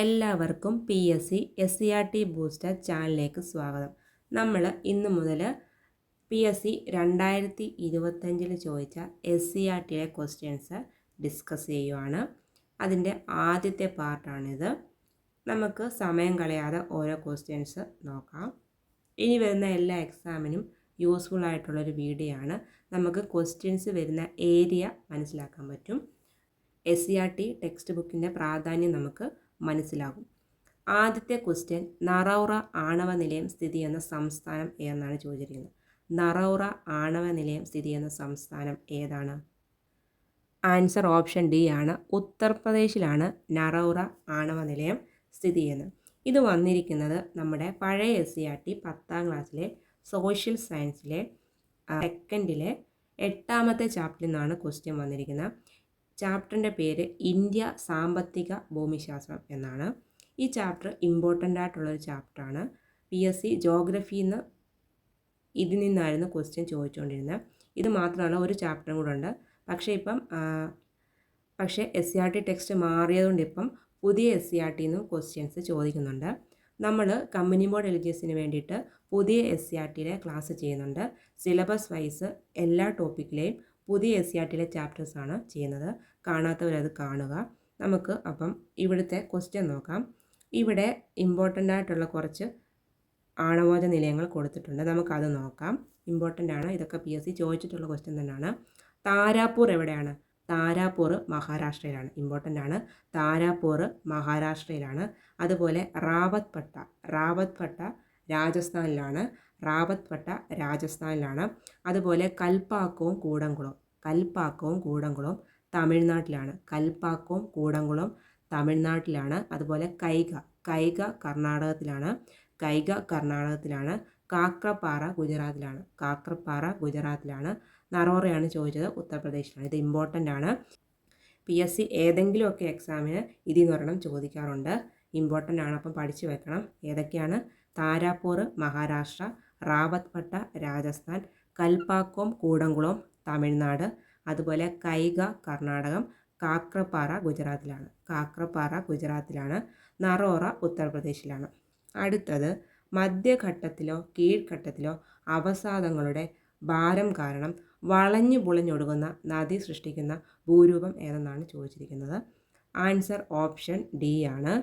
എല്ലാവർക്കും P S C S C R T booster ചാനലിലേക്ക് സ്വാഗതം. നമ്മൾ ഇന്ന് മുതൽ പി എസ് സി രണ്ടായിരത്തി ഇരുപത്തഞ്ചിൽ ചോദിച്ച എസ് സി ആർ ടിയിലെ ക്വസ്റ്റ്യൻസ് ഡിസ്കസ് ചെയ്യുവാണ്. അതിന്റെ ആദ്യത്തെ പാർട്ടാണിത്. നമുക്ക് സമയം കളയാതെ ഓരോ ക്വസ്റ്റ്യൻസ് നോക്കാം. ഇനി വരുന്ന എല്ലാ എക്സാമിനും യൂസ്ഫുൾ ആയിട്ടുള്ളൊരു വീഡിയോ ആണ്. നമുക്ക് ക്വസ്റ്റ്യൻസ് വരുന്ന ഏരിയ മനസ്സിലാക്കാൻ പറ്റും. S C R T text ബുക്കിന്റെ പ്രാധാന്യം നമുക്ക് മനസ്സിലാകും. ആദ്യത്തെ ക്വസ്റ്റ്യൻ നറൗറ ആണവ നിലയം സ്ഥിതി ചെയ്യുന്ന സംസ്ഥാനം ഏതെന്നാണ് ചോദിച്ചിരിക്കുന്നത്? നറൗറ ആണവ നിലയം സ്ഥിതി ചെയ്യുന്ന സംസ്ഥാനം ഏതാണ്? ആൻസർ ഓപ്ഷൻ ഡി ആണ്. ഉത്തർപ്രദേശിലാണ് നറൗറ ആണവ നിലയം സ്ഥിതി ചെയ്യുന്നത്. ഇത് വന്നിരിക്കുന്നത് നമ്മുടെ പഴയ എസ് സി ആർ ടി പത്താം ക്ലാസ്സിലെ സോഷ്യൽ സയൻസിലെ സെക്കൻഡിലെ എട്ടാമത്തെ ചാപ്റ്ററിൽ നിന്നാണ് ക്വസ്റ്റ്യൻ വന്നിരിക്കുന്നത്. ചാപ്റ്ററിന്റെ പേര് ഇന്ത്യ സാമ്പത്തിക ഭൂമിശാസ്ത്രം എന്നാണ്. ഈ ചാപ്റ്റർ ഇമ്പോർട്ടന്റ് ആയിട്ടുള്ളൊരു ചാപ്റ്ററാണ്. പി എസ് സി ജോഗ്രഫിയിൽ നിന്ന് ഇതിൽ നിന്നായിരുന്നു ക്വസ്റ്റ്യൻ ചോദിച്ചുകൊണ്ടിരുന്നത് ഇത് മാത്രമല്ല ഒരു ചാപ്റ്ററും കൂടെ ഉണ്ട്. പക്ഷേ ഇപ്പം പക്ഷേ S C R T text മാറിയതുകൊണ്ട് ഇപ്പം പുതിയ എസ് സി ആർ ടിയിൽ നിന്നും ക്വസ്റ്റ്യൻസ് ചോദിക്കുന്നുണ്ട്. നമ്മൾ കമ്പനി ബോർഡ് എസിന് വേണ്ടിയിട്ട് പുതിയ എസ് സി ആർ ടിയിലെ ക്ലാസ് ചെയ്യുന്നുണ്ട്. സിലബസ് വൈസ് എല്ലാ ടോപ്പിക്കിലെയും പുതിയ എസ് സി ആർ ടിയിലെ ചാപ്റ്റേഴ്സാണ് ചെയ്യുന്നത്. കാണാത്തവരത് കാണുക. നമുക്ക് അപ്പം ഇവിടുത്തെ ക്വസ്റ്റ്യൻ നോക്കാം. ഇവിടെ ഇമ്പോർട്ടന്റ് ആയിട്ടുള്ള കുറച്ച് ആണവോജ നിലയങ്ങൾ കൊടുത്തിട്ടുണ്ട്. നമുക്കത് നോക്കാം. ഇമ്പോർട്ടന്റ് ആണ്. ഇതൊക്കെ പി എസ് സി ചോദിച്ചിട്ടുള്ള ക്വസ്റ്റ്യൻ തന്നെയാണ്. താരാപൂർ എവിടെയാണ്? താരാപൂർ മഹാരാഷ്ട്രയിലാണ്. ഇമ്പോർട്ടന്റ് ആണ്. താരാപൂർ മഹാരാഷ്ട്രയിലാണ്. അതുപോലെ റാവത്ത് പട്ട റാവത്ത് പട്ട രാജസ്ഥാനിലാണ്. റാവത്ത് പട്ട രാജസ്ഥാനിലാണ്. അതുപോലെ കൽപ്പാക്കവും കൂടംകുളം കൽപ്പാക്കവും കൂടംകുളം തമിഴ്നാട്ടിലാണ്. കൽപ്പാക്കവും കൂടംകുളം തമിഴ്നാട്ടിലാണ്. അതുപോലെ കൈക കൈക കർണാടകത്തിലാണ്. കൈക കർണാടകത്തിലാണ്. കാക്രപ്പാറ ഗുജറാത്തിലാണ്. കാക്രപ്പാറ ഗുജറാത്തിലാണ്. നറോറയാണ് ചോദിച്ചത്. ഉത്തർപ്രദേശിലാണ്. ഇത് ഇമ്പോർട്ടന്റ് ആണ്. പി എസ് സി ഏതെങ്കിലുമൊക്കെ എക്സാമിന് ഇതിൽ നിന്ന് ഒരെണ്ണം ചോദിക്കാറുണ്ട്. ഇമ്പോർട്ടന്റ് ആണ്. അപ്പം പഠിച്ചു വെക്കണം. ഏതൊക്കെയാണ്? താരാപൂർ മഹാരാഷ്ട്ര റാവത്ത് പട്ട രാജസ്ഥാൻ കൽപ്പാക്കോം കൂടംകുളം തമിഴ്നാട് അതുപോലെ കൈഗ കർണാടകം കാക്രപ്പാറ ഗുജറാത്തിലാണ്. കാക്രപ്പാറ ഗുജറാത്തിലാണ്. നറോറ ഉത്തർപ്രദേശിലാണ്. അടുത്തത് മധ്യഘട്ടത്തിലോ കീഴ്ഘട്ടത്തിലോ അവസാദങ്ങളുടെ ഭാരം കാരണം വളഞ്ഞു പുളഞ്ഞൊടുകുന്ന നദി സൃഷ്ടിക്കുന്ന ഭൂരൂപം ഏതെന്നാണ് ചോദിച്ചിരിക്കുന്നത്? ആൻസർ ഓപ്ഷൻ ഡി ആണ്.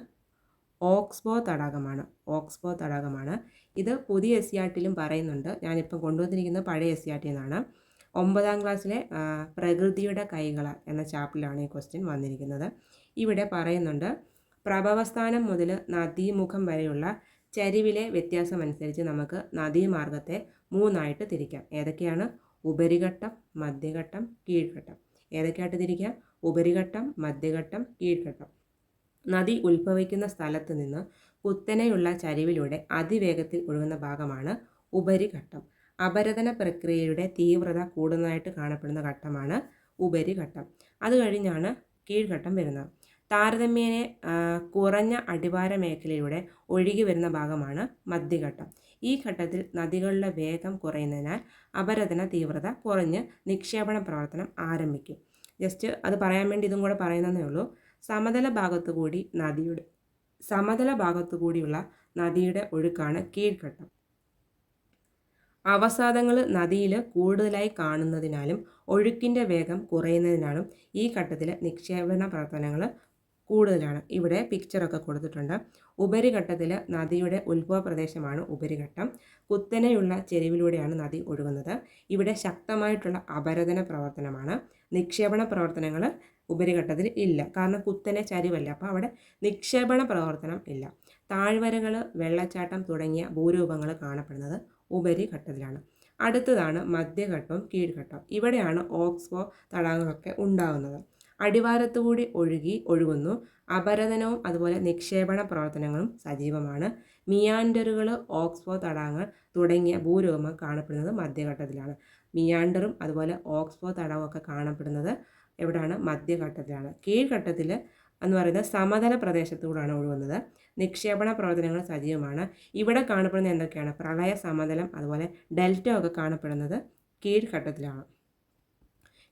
ഓക്സ്ബോ തടാകമാണ്. ഓക്സ്ബോ തടാകമാണ്. ഇത് പുതിയ എസ് സി ആർ ടിയിലും പറയുന്നുണ്ട്. ഞാനിപ്പം കൊണ്ടുവന്നിരിക്കുന്നത് പഴയ എസ് സി ആർ ഒമ്പതാം ക്ലാസ്സിലെ പ്രകൃതിയുടെ കൈകൾ എന്ന ചാപ്റ്ററിലാണ് ഈ ക്വസ്റ്റ്യൻ വന്നിരിക്കുന്നത്. ഇവിടെ പറയുന്നുണ്ട് പ്രഭവസ്ഥാനം മുതൽ നദീമുഖം വരെയുള്ള ചരിവിലെ വ്യത്യാസം അനുസരിച്ച് നമുക്ക് നദീമാർഗത്തെ മൂന്നായിട്ട് തിരിക്കാം. ഏതൊക്കെയാണ്? ഉപരിഘട്ടം മധ്യഘട്ടം കീഴ്ഘട്ടം. ഏതൊക്കെയായിട്ട് തിരിക്കാം? ഉപരിഘട്ടം മധ്യഘട്ടം കീഴ്ഘട്ടം. നദി ഉത്ഭവിക്കുന്ന സ്ഥലത്ത് നിന്ന് കുത്തനെയുള്ള ചരിവിലൂടെ അതിവേഗത്തിൽ ഒഴുകുന്ന ഭാഗമാണ് ഉപരിഘട്ടം. അപരതന പ്രക്രിയയുടെ തീവ്രത കൂടുന്നതായിട്ട് കാണപ്പെടുന്ന ഘട്ടമാണ് ഉപരിഘട്ടം. അത് കഴിഞ്ഞാണ് കീഴ്ഘട്ടം വരുന്നത്. താരതമ്യേന കുറഞ്ഞ അടിവാര മേഖലയിലൂടെ ഒഴുകി വരുന്ന ഭാഗമാണ് മധ്യഘട്ടം. ഈ ഘട്ടത്തിൽ നദികളുടെ വേഗം കുറയുന്നതിനാൽ അപരതന തീവ്രത കുറഞ്ഞ് നിക്ഷേപണ പ്രവർത്തനം ആരംഭിക്കും. ജസ്റ്റ് അത് പറയാൻ വേണ്ടി ഇതും കൂടെ പറയുന്നതേ ഉള്ളൂ. സമതല ഭാഗത്തുകൂടി നദിയുടെ സമതല ഭാഗത്തുകൂടിയുള്ള നദിയുടെ ഒഴുക്കാണ് കീഴ്ഘട്ടം. അവസാദങ്ങൾ നദിയിൽ കൂടുതലായി കാണുന്നതിനാലും ഒഴുക്കിന്റെ വേഗം കുറയുന്നതിനാലും ഈ ഘട്ടത്തിൽ നിക്ഷേപണ പ്രവർത്തനങ്ങൾ കൂടുതലാണ്. ഇവിടെ പിക്ചറൊക്കെ കൊടുത്തിട്ടുണ്ട്. ഉപരിഘട്ടത്തിൽ നദിയുടെ ഉത്ഭവ പ്രദേശമാണ് ഉപരിഘട്ടം. കുത്തനെയുള്ള ചെരുവിലൂടെയാണ് നദി ഒഴുകുന്നത്. ഇവിടെ ശക്തമായിട്ടുള്ള അപരതന പ്രവർത്തനമാണ്. നിക്ഷേപണ പ്രവർത്തനങ്ങൾ ഉപരിഘട്ടത്തിൽ ഇല്ല. കാരണം കുത്തനെ ചരിവല്ല. അപ്പോൾ അവിടെ നിക്ഷേപണ പ്രവർത്തനം ഇല്ല. താഴ്വരകൾ വെള്ളച്ചാട്ടം തുടങ്ങിയ ഭൂരൂപങ്ങൾ കാണപ്പെടുന്നത് ഉപരിഘട്ടത്തിലാണ്. അടുത്തതാണ് മധ്യഘട്ടവും കീഴ്ഘട്ടവും. ഇവിടെയാണ് ഓക്സ്ബോ തടാകങ്ങളൊക്കെ ഉണ്ടാകുന്നത് അടിവാരത്തുകൂടി ഒഴുകി ഒഴുകുന്നു. അപരതനവും അതുപോലെ നിക്ഷേപണ പ്രവർത്തനങ്ങളും സജീവമാണ്. മിയാൻഡറുകൾ ഓക്സ്ഫോർഡ് തടാകങ്ങൾ തുടങ്ങിയ ഭൂരൂപങ്ങൾ കാണപ്പെടുന്നത് മധ്യഘട്ടത്തിലാണ്. മിയാൻഡറും അതുപോലെ ഓക്സ്ബോ തടാകമൊക്കെ കാണപ്പെടുന്നത് എവിടെയാണ്? മധ്യഘട്ടത്തിലാണ്. കീഴ്ഘട്ടത്തിൽ എന്ന് പറയുന്നത് സമതല പ്രദേശത്തുകൂടാണ് ഒഴുകുന്നത്. നിക്ഷേപണ പ്രവർത്തനങ്ങൾ സജീവമാണ്. ഇവിടെ കാണപ്പെടുന്നത് എന്തൊക്കെയാണ്? പ്രളയ സമതലം അതുപോലെ ഡെൽറ്റ ഒക്കെ കാണപ്പെടുന്നത് കീഴ്ഘട്ടത്തിലാണ്.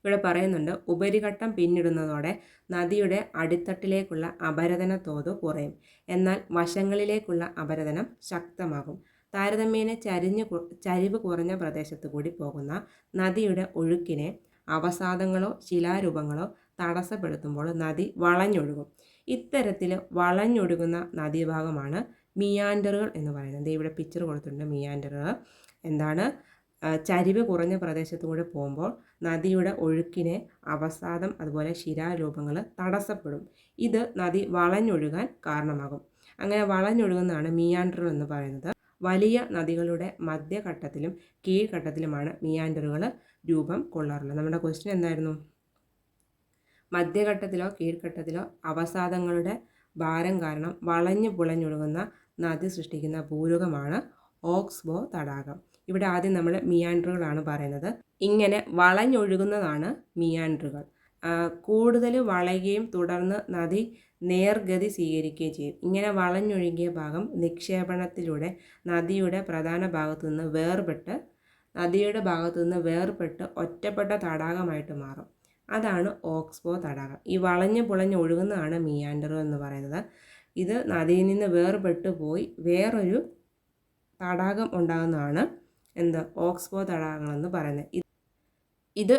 ഇവിടെ പറയുന്നുണ്ട് ഉപരിഘട്ടം പിന്നിടുന്നതോടെ നദിയുടെ അടിത്തട്ടിലേക്കുള്ള അപരതന തോത് കുറയും. എന്നാൽ വശങ്ങളിലേക്കുള്ള അപരതനം ശക്തമാകും. താരതമ്യേന ചരിഞ്ഞു ചരിവ് കുറഞ്ഞ പ്രദേശത്തു കൂടി പോകുന്ന നദിയുടെ ഒഴുക്കിനെ അവസാദങ്ങളോ ശിലാരൂപങ്ങളോ തടസ്സപ്പെടുത്തുമ്പോൾ നദി വളഞ്ഞൊഴുകും. ഇത്തരത്തിൽ വളഞ്ഞൊഴുകുന്ന നദീഭാഗമാണ് മിയാൻഡറുകൾ എന്ന് പറയുന്നത്. ഇവിടെ പിക്ചർ കൊടുത്തിട്ടുണ്ട്. മിയാൻഡറുകൾ എന്താണ്? ചരിവ് കുറഞ്ഞ പ്രദേശത്തു കൂടെ പോകുമ്പോൾ നദിയുടെ ഒഴുക്കിനെ അവസാദം അതുപോലെ ശിലാരൂപങ്ങൾ തടസ്സപ്പെടും. ഇത് നദി വളഞ്ഞൊഴുകാൻ കാരണമാകും. അങ്ങനെ വളഞ്ഞൊഴുകുന്നതാണ് മിയാൻഡറുകൾ എന്ന് പറയുന്നത്. വലിയ നദികളുടെ മധ്യഘട്ടത്തിലും കീഴ്ഘട്ടത്തിലുമാണ് മിയാൻഡറുകൾ രൂപം കൊള്ളാറുള്ളത്. നമ്മുടെ ക്വസ്റ്റ്യൻ എന്തായിരുന്നു? മധ്യഘട്ടത്തിലോ കീഴ്ഘട്ടത്തിലോ അവസാദങ്ങളുടെ ഭാരം കാരണം വളഞ്ഞു പുളഞ്ഞൊഴുകുന്ന നദി സൃഷ്ടിക്കുന്ന പൂരകമാണ് ഓക്സ്ബോ തടാകം. ഇവിടെ ആദ്യം നമ്മൾ മിയാൻഡറുകളാണ് പറയുന്നത്. ഇങ്ങനെ വളഞ്ഞൊഴുകുന്നതാണ് മിയാൻഡറുകൾ കൂടുതൽ വളയുകയും തുടർന്ന് നദി നേർഗതി സ്വീകരിക്കുകയും ചെയ്യും. ഇങ്ങനെ വളഞ്ഞൊഴുകിയ ഭാഗം നിക്ഷേപണത്തിലൂടെ നദിയുടെ പ്രധാന ഭാഗത്തു നിന്ന് വേർപെട്ട് നദിയുടെ ഭാഗത്തു നിന്ന് വേർപെട്ട് ഒറ്റപ്പെട്ട തടാകമായിട്ട് മാറും. അതാണ് ഓക്സ്ബോ തടാകം. ഈ വളഞ്ഞ് പുളഞ്ഞ് ഒഴുകുന്നതാണ് മിയാൻഡർ എന്ന് പറയുന്നത്. ഇത് നദിയിൽ നിന്ന് വേർപെട്ട് പോയി വേറൊരു തടാകം ഉണ്ടാകുന്നതാണ് എന്ത് ഓക്സ്ബോ തടാകങ്ങളെന്ന് പറയുന്നത്. ഇത്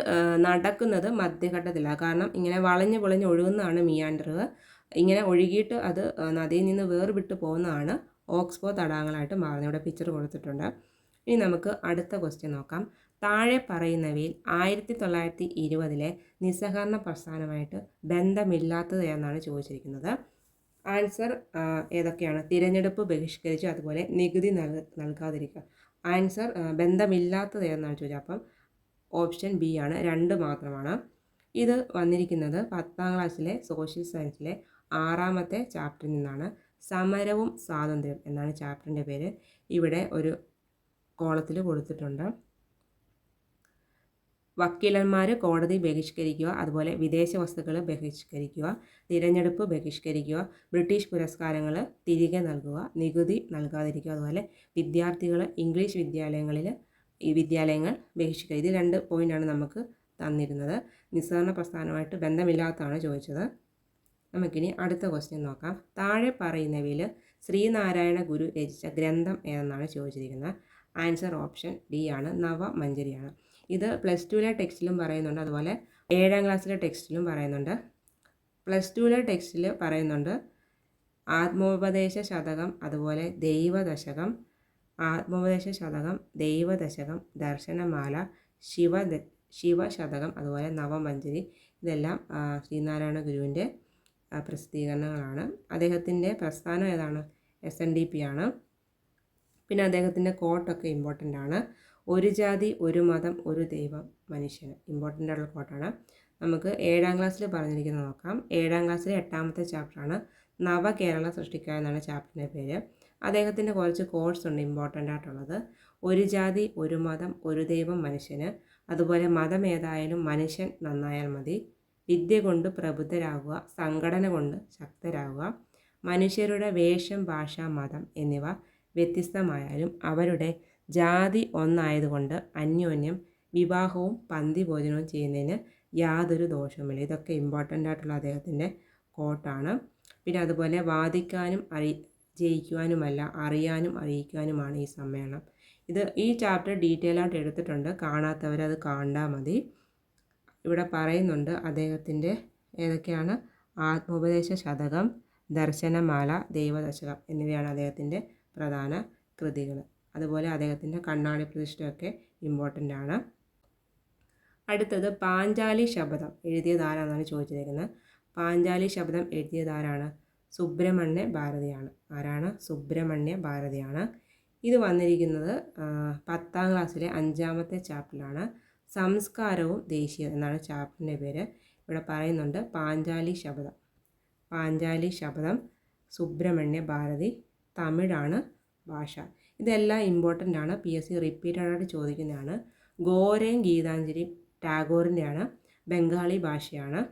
നടക്കുന്നത് മധ്യഘട്ടത്തിലാണ് കാരണം ഇങ്ങനെ വളഞ്ഞ് പൊളിഞ്ഞ് ഒഴുകുന്നതാണ് മിയാൻഡറുകൾ ഇങ്ങനെ ഒഴുകിയിട്ട് അത് നദിയിൽ നിന്ന് വേർവിട്ട് പോകുന്നതാണ് ഓക്സ്ബോ തടാകങ്ങളായിട്ട് മാറുന്നത്. ഇവിടെ പിക്ചർ കൊടുത്തിട്ടുണ്ട്. ഇനി നമുക്ക് അടുത്ത ക്വസ്റ്റ്യൻ നോക്കാം. താഴെ പറയുന്നവയിൽ ആയിരത്തി തൊള്ളായിരത്തി ഇരുപതിലെ നിസ്സഹകരണ പ്രസ്ഥാനമായിട്ട് ബന്ധമില്ലാത്തത് എന്നാണ് ചോദിച്ചിരിക്കുന്നത്. ആൻസർ ഏതൊക്കെയാണ്? തിരഞ്ഞെടുപ്പ് ബഹിഷ്കരിച്ചു അതുപോലെ നികുതി നൽ നൽകാതിരിക്കുക. ആൻസർ ബന്ധമില്ലാത്തത് എന്നാണ് ചോദിച്ചത്. അപ്പം ഓപ്ഷൻ ബി ആണ്. രണ്ട് മാത്രമാണ്. ഇത് വന്നിരിക്കുന്നത് പത്താം ക്ലാസ്സിലെ സോഷ്യൽ സയൻസിലെ ആറാമത്തെ ചാപ്റ്ററിൽ നിന്നാണ്. സമരവും സ്വാതന്ത്ര്യം എന്നാണ് ചാപ്റ്ററിന്റെ പേര്. ഇവിടെ ഒരു കോളത്തിൽ കൊടുത്തിട്ടുണ്ട്. വക്കീലന്മാർ കോടതി ബഹിഷ്കരിക്കുക അതുപോലെ വിദേശ വസ്തുക്കൾ ബഹിഷ്കരിക്കുക തിരഞ്ഞെടുപ്പ് ബഹിഷ്കരിക്കുക ബ്രിട്ടീഷ് പുരസ്കാരങ്ങൾ തിരികെ നൽകുക നികുതി നൽകാതിരിക്കുക അതുപോലെ വിദ്യാർത്ഥികൾ ഇംഗ്ലീഷ് വിദ്യാലയങ്ങളിൽ ഈ വിദ്യാലയങ്ങൾ ബഹിഷ്കരിക്കുക. ഇത് രണ്ട് പോയിന്റാണ് നമുക്ക് തന്നിരുന്നത്. നിസ്സഹരണ പ്രസ്ഥാനമായിട്ട് ബന്ധമില്ലാത്തതാണ് ചോദിച്ചത്. നമുക്കിനി അടുത്ത ക്വസ്റ്റ്യൻ നോക്കാം. താഴെ പറയുന്നവയിൽ ശ്രീനാരായണ ഗുരു രചിച്ച ഗ്രന്ഥം ഏതെന്നാണ് ചോദിച്ചിരിക്കുന്നത്? ആൻസർ ഓപ്ഷൻ ഡി ആണ്. നവമഞ്ജരിയാണ് ഇത് പ്ലസ് ടുവിലെ ടെക്സ്റ്റിലും പറയുന്നുണ്ട്. അതുപോലെ ഏഴാം ക്ലാസ്സിലെ ടെക്സ്റ്റിലും പറയുന്നുണ്ട്. പ്ലസ് ടുവിലെ ടെക്സ്റ്റിൽ പറയുന്നുണ്ട് ആത്മോപദേശ ശതകം അതുപോലെ ദൈവദശകം ആത്മോപദേശ ശതകം ദൈവദശകം ദർശനമാല ശിവ ശിവശതകം അതുപോലെ നവമഞ്ജരി ഇതെല്ലാം ശ്രീനാരായണ ഗുരുവിന്റെ പ്രസിദ്ധീകരണങ്ങളാണ്. അദ്ദേഹത്തിന്റെ പ്രസ്ഥാനം ഏതാണ്? എസ് എൻ ഡി പി ആണ്. പിന്നെ അദ്ദേഹത്തിന്റെ കോട്ടൊക്കെ ഇമ്പോർട്ടന്റ് ആണ്. ഒരു ജാതി ഒരു മതം ഒരു ദൈവം മനുഷ്യന്. ഇമ്പോർട്ടന്റ് ആയിട്ടുള്ള കോട്ടാണ് നമുക്ക് ഏഴാം ക്ലാസ്സിൽ പറഞ്ഞിരിക്കുന്നത് നോക്കാം. ഏഴാം ക്ലാസ്സിലെ എട്ടാമത്തെ ചാപ്റ്ററാണ് നവകേരള സൃഷ്ടിക്കുക എന്നാണ് ചാപ്റ്ററിന്റെ പേര്. അദ്ദേഹത്തിന്റെ കുറച്ച് കോഴ്സ് ഉണ്ട് ഇമ്പോർട്ടന്റ് ആയിട്ടുള്ളത്. ഒരു ജാതി ഒരു മതം ഒരു ദൈവം മനുഷ്യന്. അതുപോലെ മതം ഏതായാലും മനുഷ്യൻ നന്നായാൽ മതി. വിദ്യ കൊണ്ട് പ്രബുദ്ധരാകുക സംഘടന കൊണ്ട് ശക്തരാകുക. മനുഷ്യരുടെ വേഷം ഭാഷ മതം എന്നിവ വ്യത്യസ്തമായാലും അവരുടെ ജാതി ഒന്നായതുകൊണ്ട് അന്യോന്യം വിവാഹവും പന്തി ഭോജനവും ചെയ്യുന്നതിന് യാതൊരു ദോഷവുമില്ല. ഇതൊക്കെ ഇമ്പോർട്ടന്റ് ആയിട്ടുള്ള അദ്ദേഹത്തിന്റെ കോട്ടാണ് പിന്നെ അതുപോലെ വാദിക്കാനും അറി ജയിക്കുവാനുമല്ല അറിയാനും അറിയിക്കാനുമാണ് ഈ സമ്മേളനം. ഇത് ഈ ചാപ്റ്റർ ഡീറ്റെയിൽ ആയിട്ട് എടുത്തിട്ടുണ്ട്. കാണാത്തവരത് കാണാൻ മതി. ഇവിടെ പറയുന്നുണ്ട് അദ്ദേഹത്തിന്റെ ഏതൊക്കെയാണ്? ആത്മോപദേശ ശതകം ദർശനമാല ദൈവദശകം എന്നിവയാണ് അദ്ദേഹത്തിന്റെ പ്രധാന കൃതികൾ. അതുപോലെ അദ്ദേഹത്തിന്റെ കണ്ണാടി പ്രതിഷ്ഠയൊക്കെ ഇമ്പോർട്ടന്റ് ആണ്. അടുത്തത് പാഞ്ചാലി ശബ്ദം. എഴുതിയതാരാണെന്നാണ് ചോദിച്ചിരിക്കുന്നത്? പാഞ്ചാലി ശബ്ദം എഴുതിയതാരാണ് സുബ്രഹ്മണ്യ ഭാരതിയാണ്. ആരാണ്? സുബ്രഹ്മണ്യ ഭാരതിയാണ്. ഇത് വന്നിരിക്കുന്നത് പത്താം ക്ലാസ്സിലെ അഞ്ചാമത്തെ ചാപ്റ്ററിലാണ് സംസ്കാരവും ദേശീയ എന്നാണ് ചാപ്റ്ററിന്റെ പേര്. ഇവിടെ പറയുന്നുണ്ട് പാഞ്ചാലി ശബ്ദം. പാഞ്ചാലി ശബ്ദം സുബ്രഹ്മണ്യ ഭാരതി തമിഴാണ് ഭാഷ. ഇതെല്ലാം ഇമ്പോർട്ടന്റ് ആണ് പി എസ് സി റിപ്പീറ്റഡായിട്ട് ചോദിക്കുന്നതാണ്. ഗോരയും ഗീതാഞ്ജലി ടാഗോറിന്റെയാണ്. ബംഗാളി ഭാഷയാണ്.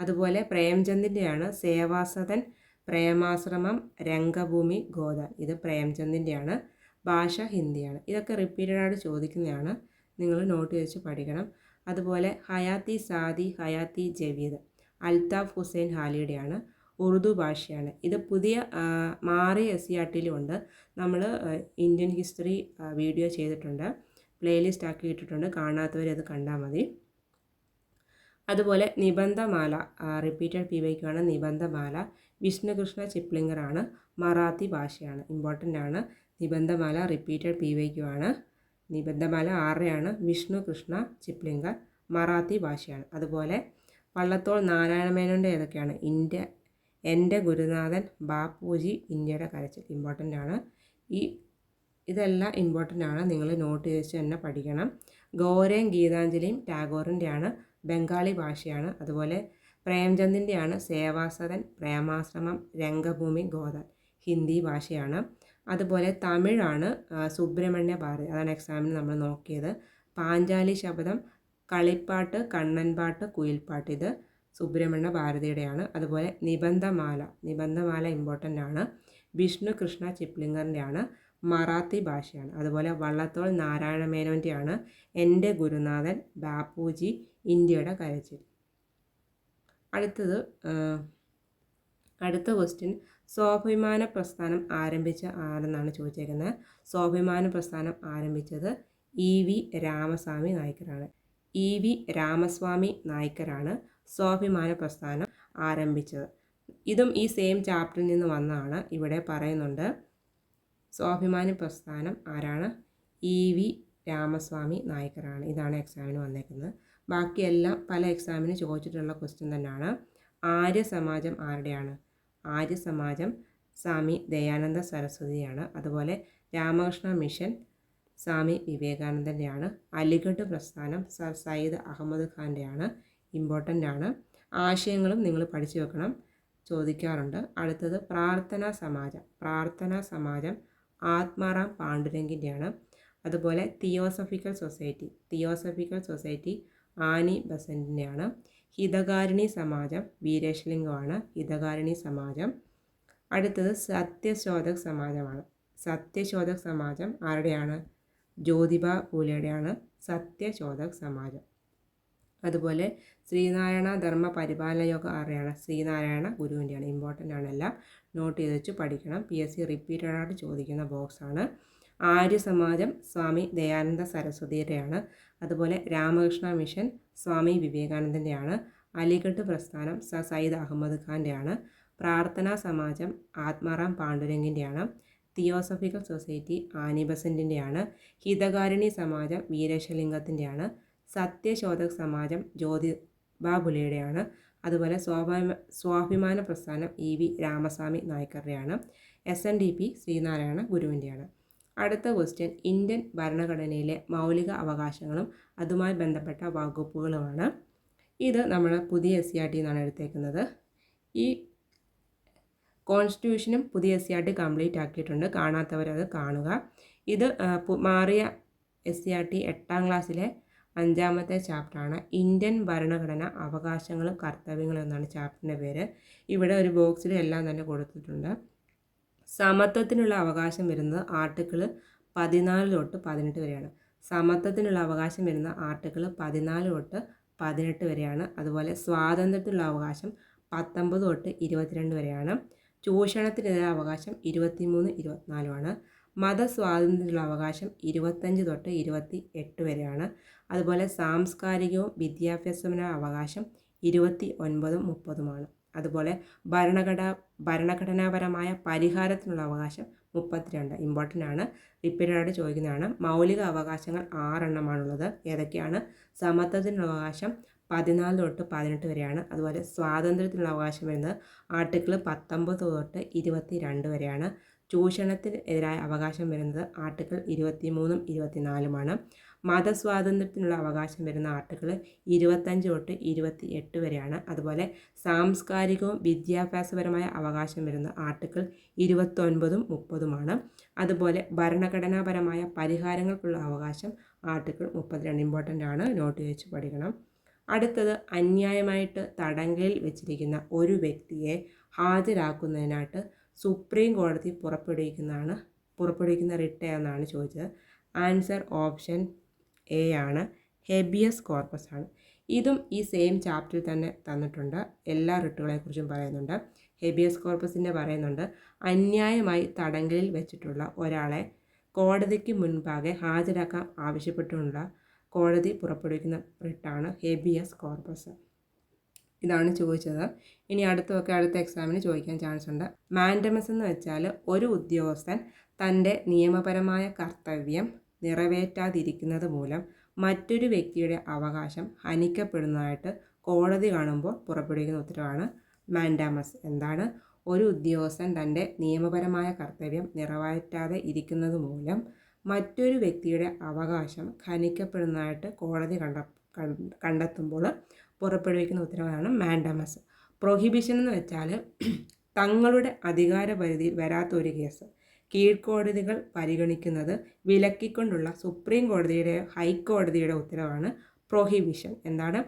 അതുപോലെ പ്രേംചന്ദിന്റെയാണ്. സേവാസദൻ പ്രേമാശ്രമം രംഗഭൂമി ഗോദ ഇത് പ്രേംചന്ദിന്റെയാണ്. ഭാഷ ഹിന്ദിയാണ്. ഇതൊക്കെ റിപ്പീറ്റഡായിട്ട് ചോദിക്കുന്നതാണ്. നിങ്ങൾ നോട്ട് വെച്ച് പഠിക്കണം. അതുപോലെ ഹയാത്തി സാദി ഹയാത്തി ജവീദ് അൽതാഫ് ഹുസൈൻ ഹാലിയുടെയാണ്. ഉറുദു ഭാഷയാണ്. ഇത് പുതിയ മാറിയ എസ് സി ആർ ടിയിലുണ്ട് നമ്മൾ ഇന്ത്യൻ ഹിസ്റ്ററി വീഡിയോ ചെയ്തിട്ടുണ്ട്. പ്ലേലിസ്റ്റ് ആക്കി ഇട്ടിട്ടുണ്ട്. കാണാത്തവർ അത് കണ്ടാൽ മതി. അതുപോലെ നിബന്ധമാല റിപ്പീറ്റഡ് പി വൈക്കാണ് നിബന്ധമാല. വിഷ്ണുകൃഷ്ണ ചിപ്ലിംഗറാണ് മറാത്തി ഭാഷയാണ്. ഇമ്പോർട്ടന്റ് ആണ്. നിബന്ധമാല റിപ്പീറ്റഡ് പി വൈക്കുമാണ്. നിബന്ധമാല ആറരയാണ് വിഷ്ണു കൃഷ്ണ ചിപ്ലിംഗർ മറാത്തി ഭാഷയാണ്. അതുപോലെ വള്ളത്തോൾ നാരായണമേനോന്റെ ഏതൊക്കെയാണ്? ഇന്ത്യ എന്റെ ഗുരുനാഥൻ ബാപ്പുജി ഇന്ത്യയുടെ കരച്ചിൽ ഇമ്പോർട്ടന്റ് ആണ്. ഈ ഇതെല്ലാം ഇമ്പോർട്ടന്റ് ആണ്. നിങ്ങൾ നോട്ട് ചെയ്ത് തന്നെ പഠിക്കണം. ഗൗരയും ഗീതാഞ്ജലിയും ടാഗോറിന്റെയാണ് ബംഗാളി ഭാഷയാണ്. അതുപോലെ പ്രേംചന്ദിന്റെയാണ് സേവാസദൻ പ്രേമാശ്രമം രംഗഭൂമി ഗോദൻ ഹിന്ദി ഭാഷയാണ്. അതുപോലെ തമിഴാണ് സുബ്രഹ്മണ്യ ഭാരതി. അതാണ് എക്സാമിന് നമ്മൾ നോക്കിയത്. പാഞ്ചാലി ശബ്ദം കളിപ്പാട്ട് കണ്ണൻപാട്ട് കുയിൽപ്പാട്ട് ഇത്. സുബ്രഹ്മണ്യ ഭാരതിയുടെയാണ്. അതുപോലെ നിബന്ധമാല നിബന്ധമാല ഇമ്പോർട്ടന്റ് ആണ്. വിഷ്ണു കൃഷ്ണ ചിപ്ലിംഗറിന്റെയാണ് മറാത്തി ഭാഷയാണ്. അതുപോലെ വള്ളത്തോൾ നാരായണ മേനോന്റെയാണ് എന്റെ ഗുരുനാഥൻ ബാപ്പുജി ഇന്ത്യയുടെ കരച്ചിൽ. അടുത്തത് അടുത്ത ക്വസ്റ്റ്യൻ സ്വാഭിമാന പ്രസ്ഥാനം ആരംഭിച്ച ആരെന്നാണ് ചോദിച്ചേക്കുന്നത്? സ്വാഭിമാന പ്രസ്ഥാനം ആരംഭിച്ചത് ഇ വി രാമസ്വാമി നായ്ക്കറാണ് ഇ വി രാമസ്വാമി നായ്ക്കരാണ്. സ്വാഭിമാന പ്രസ്ഥാനം ആരംഭിച്ചത്. ഇതും ഈ സെയിം ചാപ്റ്ററിൽ നിന്ന് വന്നാണ് ഇവിടെ പറയുന്നുണ്ട്. സ്വാഭിമാന പ്രസ്ഥാനം ആരാണ്? ഇ വി രാമസ്വാമി നായ്ക്കറാണ് ഇതാണ് എക്സാമിന് വന്നേക്കുന്നത്. ബാക്കിയെല്ലാം പല എക്സാമിന് ചോദിച്ചിട്ടുള്ള ക്വസ്റ്റ്യൻ തന്നെയാണ്. ആര്യ സമാജം ആരുടെയാണ്? ആര്യ സമാജം സ്വാമി ദയാനന്ദ സരസ്വതിയാണ്. അതുപോലെ രാമകൃഷ്ണ മിഷൻ സ്വാമി വിവേകാനന്ദന്റെയാണ് അലിഗഡ് പ്രസ്ഥാനം സർ സയ്യിദ് അഹമ്മദ് ഖാന്റെയാണ് ഇമ്പോർട്ടന്റ് ആണ്. ആശയങ്ങളും നിങ്ങൾ പഠിച്ചു വെക്കണം ചോദിക്കാറുണ്ട്. അടുത്തത് പ്രാർത്ഥനാ സമാജം. പ്രാർത്ഥനാ സമാജം ആത്മാറാം പാണ്ഡുരംഗിന്റെയാണ്. അതുപോലെ theosophical society. Theosophical society Annie ബസന്റിന്റെയാണ് Hitakarini സമാജം വീരേശലിംഗമാണ്. ഹിതകാരിണി സമാജം. അടുത്തത് സത്യശോധക് സമാജമാണ്. സത്യശോധക് സമാജം ആരുടെയാണ്? ജ്യോതിബ പൂലയുടെയാണ്. സത്യശോധക് സമാജം. അതുപോലെ ശ്രീനാരായണ ധർമ്മ പരിപാലന യോഗ ആരെയാണ്? ശ്രീനാരായണ ഗുരുവിന്റെയാണ്. ഇമ്പോർട്ടന്റ് ആണ് നോട്ട് ചെയ്ത് വെച്ച് പഠിക്കണം. പി എസ് സി റിപ്പീറ്റഡായിട്ട് ചോദിക്കുന്ന ബോക്സാണ് ആര്യ സമാജം സ്വാമി ദയാനന്ദ സരസ്വതിയുടെയാണ്. അതുപോലെ രാമകൃഷ്ണ മിഷൻ സ്വാമി വിവേകാനന്ദന്റെയാണ്. അലിഗഡ് പ്രസ്ഥാനം സ സയ്യിദ് അഹമ്മദ് ഖാന്റെയാണ്. പ്രാർത്ഥനാ സമാജം ആത്മാറാം പാണ്ഡുരംഗിന്റെയാണ്. തിയോസഫിക്കൽ സൊസൈറ്റി ആനിബസന്റിന്റെയാണ് ഹിതകാരിണി സമാജം വീരേശലിംഗത്തിന്റെയാണ്. സത്യശോധക് സമാജം ജ്യോതിബാബുലയുടെയാണ് അതുപോലെ സ്വാഭിമ സ്വാഭിമാന പ്രസ്ഥാനം E V Ramaswamy നായ്ക്കറുടെയാണ് S N D P Sreenarayana ഗുരുവിന്റെയാണ്. അടുത്ത ക്വസ്റ്റ്യൻ ഇന്ത്യൻ ഭരണഘടനയിലെ മൗലിക അവകാശങ്ങളും അതുമായി ബന്ധപ്പെട്ട വകുപ്പുകളുമാണ്. ഇത് നമ്മൾ പുതിയ എസ് സി ആർ ടി എന്നാണ് എടുത്തേക്കുന്നത്. ഈ കോൺസ്റ്റിറ്റ്യൂഷനും പുതിയ S C R T complete ആക്കിയിട്ടുണ്ട്. കാണാത്തവരത് കാണുക. ഇത് മാറിയ എസ് സി ആർ ടി എട്ടാം ക്ലാസ്സിലെ അഞ്ചാമത്തെ ചാപ്റ്ററാണ് ഇന്ത്യൻ ഭരണഘടന അവകാശങ്ങളും കർത്തവ്യങ്ങളും എന്നാണ് ചാപ്റ്ററിന്റെ പേര്. ഇവിടെ ഒരു ബോക്സിൽ എല്ലാം തന്നെ കൊടുത്തിട്ടുണ്ട്. സമത്വത്തിനുള്ള അവകാശം വരുന്നത് ആർട്ടിക്കിൾ പതിനാല് തൊട്ട് പതിനെട്ട് വരെയാണ്. സമത്വത്തിനുള്ള അവകാശം വരുന്ന ആർട്ടിക്കിൾ പതിനാല് തൊട്ട് പതിനെട്ട് വരെയാണ്. അതുപോലെ സ്വാതന്ത്ര്യത്തിനുള്ള അവകാശം പത്തൊമ്പത് തൊട്ട് ഇരുപത്തിരണ്ട് വരെയാണ്. ചൂഷണത്തിനെതിരെ അവകാശം ഇരുപത്തിമൂന്ന് ഇരുപത്തിനാലുമാണ്. മതസ്വാതന്ത്ര്യത്തിനുള്ള അവകാശം ഇരുപത്തഞ്ച് തൊട്ട് ഇരുപത്തി എട്ട് വരെയാണ്. അതുപോലെ സാംസ്കാരികവും വിദ്യാഭ്യാസപരമായ അവകാശം ഇരുപത്തി ഒൻപതും മുപ്പതുമാണ്. അതുപോലെ ഭരണഘടന ഭരണഘടനാപരമായ പരിഹാരത്തിനുള്ള അവകാശം മുപ്പത്തിരണ്ട് ഇമ്പോർട്ടന്റ് ആണ്. റിപ്പീറ്റഡായിട്ട് ചോദിക്കുന്നതാണ് മൗലിക അവകാശങ്ങൾ ആറെണ്ണമാണുള്ളത്. ഏതൊക്കെയാണ്? സമത്വത്തിനുള്ള അവകാശം പതിനാല് തൊട്ട് പതിനെട്ട് വരെയാണ്. അതുപോലെ സ്വാതന്ത്ര്യത്തിനുള്ള അവകാശം വരുന്നത് ആർട്ടിക്കിൾ പത്തൊമ്പത് തൊട്ട് ഇരുപത്തി രണ്ട് വരെയാണ്. ചൂഷണത്തിന് എതിരായ അവകാശം വരുന്നത് ആർട്ടിക്കിൾ ഇരുപത്തി മൂന്നും ഇരുപത്തിനാലുമാണ്. മതസ്വാതന്ത്ര്യത്തിനുള്ള അവകാശം വരുന്ന ആർട്ടിക്കിൾ ഇരുപത്തഞ്ച് തൊട്ട് ഇരുപത്തി എട്ട് വരെയാണ്. അതുപോലെ സാംസ്കാരികവും വിദ്യാഭ്യാസപരമായ അവകാശം വരുന്ന ആർട്ടിക്കിൾ ഇരുപത്തൊൻപതും മുപ്പതുമാണ്. അതുപോലെ ഭരണഘടനാപരമായ പരിഹാരങ്ങൾക്കുള്ള അവകാശം ആർട്ടിക്കിൾ മുപ്പത്തിരണ്ട് ഇമ്പോർട്ടന്റ് ആണ്. നോട്ട് വെച്ച് പഠിക്കണം. അടുത്തത് അന്യായമായിട്ട് തടങ്കലിൽ വെച്ചിരിക്കുന്ന ഒരു വ്യക്തിയെ ഹാജരാക്കുന്നതിനായിട്ട് സുപ്രീം കോടതി പുറപ്പെടുവിക്കുന്നതാണ്. പുറപ്പെടുവിക്കുന്ന റിട്ട് എന്നാണ് ചോദിച്ചത്? ആൻസർ ഓപ്ഷൻ എ ആണ്. ഹെബിയസ് കോർപ്പസ് ആണ്. ഇതും ഈ സെയിം ചാപ്റ്ററിൽ തന്നെ തന്നിട്ടുണ്ട്. എല്ലാ റിട്ടുകളെക്കുറിച്ചും പറയുന്നുണ്ട്. ഹെബിയസ് കോർപ്പസിന്റെ പറയുന്നുണ്ട്. അന്യായമായി തടങ്കലിൽ വെച്ചിട്ടുള്ള ഒരാളെ കോടതിക്ക് മുൻപാകെ ഹാജരാക്കാൻ ആവശ്യപ്പെട്ടുള്ള കോടതി പുറപ്പെടുവിക്കുന്ന റിട്ടാണ് ഹെബിയസ് കോർപ്പസ് ഇതാണ് ചോദിച്ചത്. ഇനി അടുത്തൊക്കെ അടുത്ത എക്സാമിന് ചോദിക്കാൻ ചാൻസ് ഉണ്ട്. മാൻഡമസ് എന്ന് വെച്ചാൽ ഒരു ഉദ്യോഗസ്ഥൻ തന്റെ നിയമപരമായ കർത്തവ്യം നിറവേറ്റാതിരിക്കുന്നത് മൂലം മറ്റൊരു വ്യക്തിയുടെ അവകാശം ഹനിക്കപ്പെടുന്നതായിട്ട് കോടതി കാണുമ്പോൾ പുറപ്പെടുവിക്കുന്ന ഉത്തരവാണ് മാൻഡാമസ് എന്താണ്? ഒരു ഉദ്യോഗസ്ഥൻ തന്റെ നിയമപരമായ കർത്തവ്യം നിറവേറ്റാതെ ഇരിക്കുന്നത് മൂലം മറ്റൊരു വ്യക്തിയുടെ അവകാശം ഖനിക്കപ്പെടുന്നതായിട്ട് കോടതി കണ്ട കണ്ടെത്തുമ്പോൾ പുറപ്പെടുവിക്കുന്ന ഉത്തരവാണ് മാൻഡമസ്. പ്രൊഹിബിഷൻ എന്ന് വെച്ചാൽ തങ്ങളുടെ അധികാര പരിധിയിൽ വരാത്ത ഒരു കേസ്. കീഴ്ക്കോടതികൾ പരിഗണിക്കുന്നത് വിലക്കിക്കൊണ്ടുള്ള സുപ്രീം കോടതിയുടെ ഹൈക്കോടതിയുടെ ഉത്തരവാണ് പ്രൊഹിബിഷൻ എന്താണ്?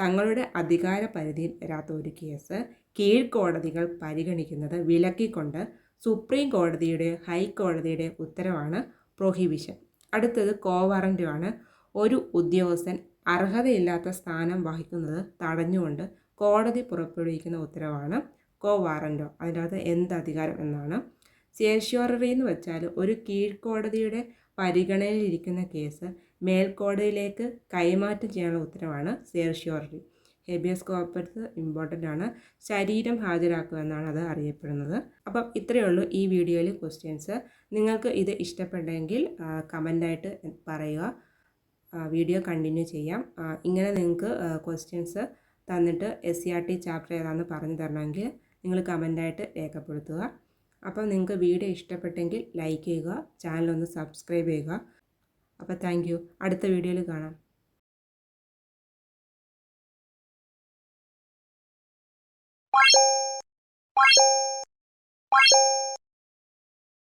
തങ്ങളുടെ അധികാര പരിധിയിൽ വരാത്ത ഒരു കേസ് കീഴ്ക്കോടതികൾ പരിഗണിക്കുന്നത് വിലക്കിക്കൊണ്ട് സുപ്രീം കോടതിയുടെ ഹൈക്കോടതിയുടെ ഉത്തരവാണ് പ്രൊഹിബിഷൻ അടുത്തത് കോവാറന്റുമാണ് ഒരു ഉദ്യോഗസ്ഥൻ അർഹതയില്ലാത്ത സ്ഥാനം വഹിക്കുന്നത് തടഞ്ഞുകൊണ്ട് കോടതി പുറപ്പെടുവിക്കുന്ന ഉത്തരവാണ് കോ വാറന്റോ അതിന്റെ അകത്ത് എന്ത് അധികാരം എന്നാണ്. സേഷ്യോററി എന്ന് വെച്ചാൽ ഒരു കീഴ്ക്കോടതിയുടെ പരിഗണനയിലിരിക്കുന്ന കേസ് മേൽക്കോടതിയിലേക്ക് കൈമാറ്റം ചെയ്യാനുള്ള ഉത്തരവാണ് സേർഷ്യോററി ഹെബിയസ് കോർപ്പസ് ഇമ്പോർട്ടന്റ് ആണ്. ശരീരം ഹാജരാക്കുക എന്നാണ് അത് അറിയപ്പെടുന്നത്. അപ്പം ഇത്രയേ ഉള്ളൂ ഈ വീഡിയോയിലെ ക്വസ്റ്റ്യൻസ്. നിങ്ങൾക്ക് ഇത് ഇഷ്ടപ്പെട്ടെങ്കിൽ കമന്റായിട്ട് പറയുക. വീഡിയോ കണ്ടിന്യൂ ചെയ്യാം. ഇങ്ങനെ നിങ്ങൾക്ക് ക്വസ്റ്റ്യൻസ് തന്നിട്ട് S C R T chapter ഏതാണെന്ന് പറഞ്ഞു തരണമെങ്കിൽ നിങ്ങൾ കമന്റായിട്ട് രേഖപ്പെടുത്തുക. അപ്പം നിങ്ങൾക്ക് വീഡിയോ ഇഷ്ടപ്പെട്ടെങ്കിൽ ലൈക്ക് ചെയ്യുക ചാനലൊന്ന് സബ്സ്ക്രൈബ് ചെയ്യുക. അപ്പോൾ താങ്ക് അടുത്ത വീഡിയോയിൽ കാണാം.